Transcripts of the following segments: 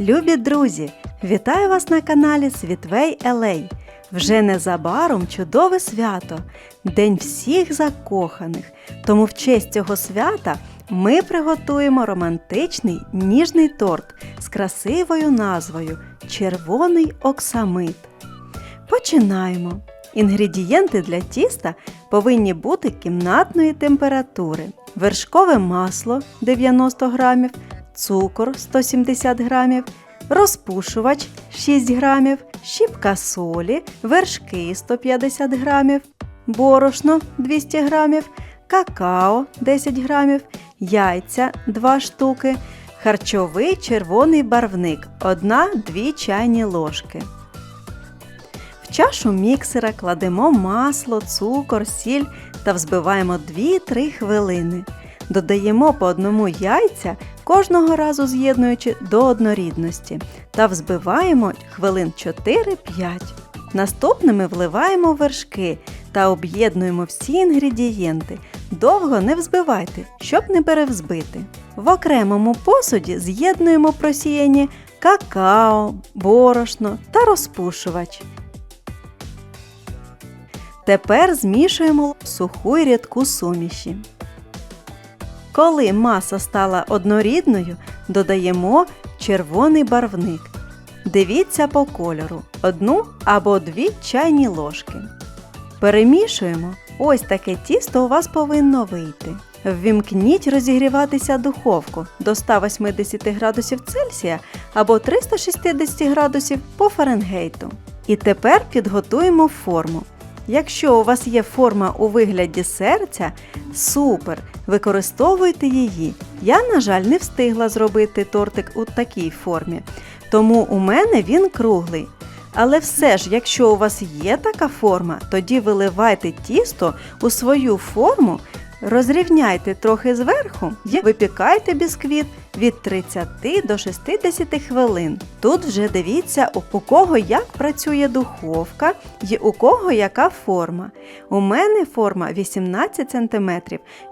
Любі друзі! Вітаю вас на каналі Світвей Елей. Вже незабаром чудове свято День всіх закоханих. Тому в честь цього свята ми приготуємо романтичний ніжний торт з красивою назвою Червоний оксамит. Починаємо. Інгредієнти для тіста повинні бути кімнатної температури: вершкове масло 90 грамів, цукор 170 грамів, розпушувач 6 грамів, щіпка солі, вершки 150 грамів, борошно 200 грамів, какао 10 грамів, яйця 2 штуки, харчовий червоний барвник 1-2 чайні ложки. В чашу міксера кладемо масло, цукор, сіль та взбиваємо 2-3 хвилини. Додаємо по одному яйця, кожного разу з'єднуючи до однорідності, та взбиваємо хвилин 4-5. Наступними вливаємо вершки та об'єднуємо всі інгредієнти. Довго не взбивайте, щоб не перевзбити. В окремому посуді з'єднуємо просіяні какао, борошно та розпушувач. Тепер змішуємо суху і рідку суміші. Коли маса стала однорідною, додаємо червоний барвник. Дивіться по кольору одну або дві чайні ложки. Перемішуємо. Ось таке тісто у вас повинно вийти. Ввімкніть розігріватися духовку до 180 градусів Цельсія або 360 градусів по Фаренгейту. І тепер підготуємо форму. Якщо у вас є форма у вигляді серця, супер! Використовуйте її. Я, на жаль, не встигла зробити тортик у такій формі, тому у мене він круглий. Але все ж, якщо у вас є така форма, тоді виливайте тісто у свою форму, розрівняйте трохи зверху і випікайте бісквіт від 30 до 60 хвилин. Тут вже дивіться, у кого як працює духовка і у кого яка форма. У мене форма 18 см.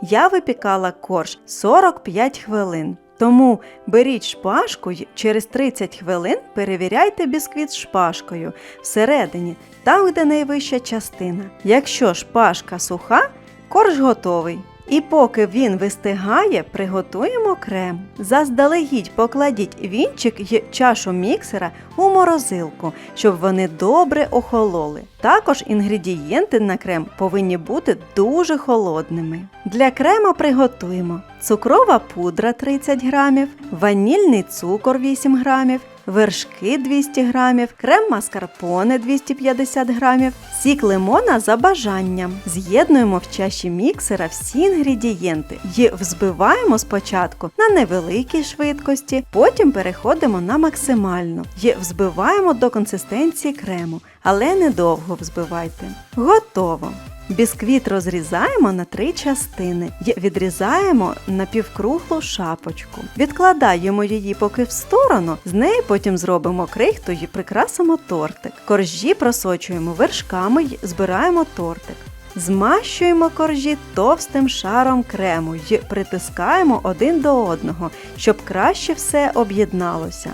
Я випікала корж 45 хвилин. Тому беріть шпажку й через 30 хвилин перевіряйте бісквіт шпажкою всередині, там, де найвища частина. Якщо шпажка суха, корж готовий. І поки він вистигає, приготуємо крем. Заздалегідь покладіть вінчик й чашу міксера у морозилку, щоб вони добре охололи. Також інгредієнти на крем повинні бути дуже холодними. Для крема приготуємо цукрова пудра 30 грамів, ванільний цукор 8 грамів, вершки 200 грамів, крем маскарпоне 250 грамів, сік лимона за бажанням. З'єднуємо в чаші міксера всі інгредієнти і взбиваємо спочатку на невеликій швидкості, потім переходимо на максимальну і взбиваємо до консистенції крему, але недовго взбивайте. Готово! Бісквіт розрізаємо на три частини і відрізаємо напівкруглу шапочку. Відкладаємо її поки в сторону, з неї потім зробимо крихту і прикрасимо тортик. Коржі просочуємо вершками і збираємо тортик. Змащуємо коржі товстим шаром крему і притискаємо один до одного, щоб краще все об'єдналося.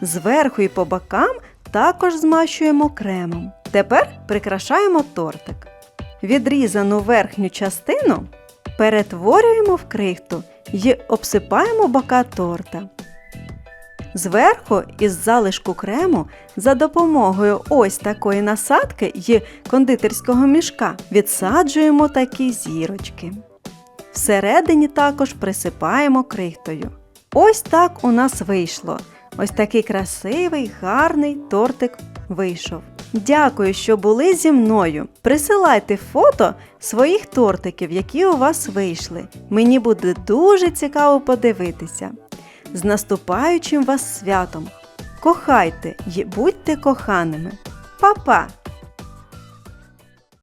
Зверху і по бокам також змащуємо кремом. Тепер прикрашаємо тортик. Відрізану верхню частину перетворюємо в крихту і обсипаємо бока торта. Зверху із залишку крему за допомогою ось такої насадки і кондитерського мішка відсаджуємо такі зірочки. Всередині також присипаємо крихтою. Ось так у нас вийшло. Ось такий красивий, гарний тортик вийшов. Дякую, що були зі мною. Присилайте фото своїх тортиків, які у вас вийшли. Мені буде дуже цікаво подивитися. З наступаючим вас святом! Кохайте й будьте коханими! Па-па!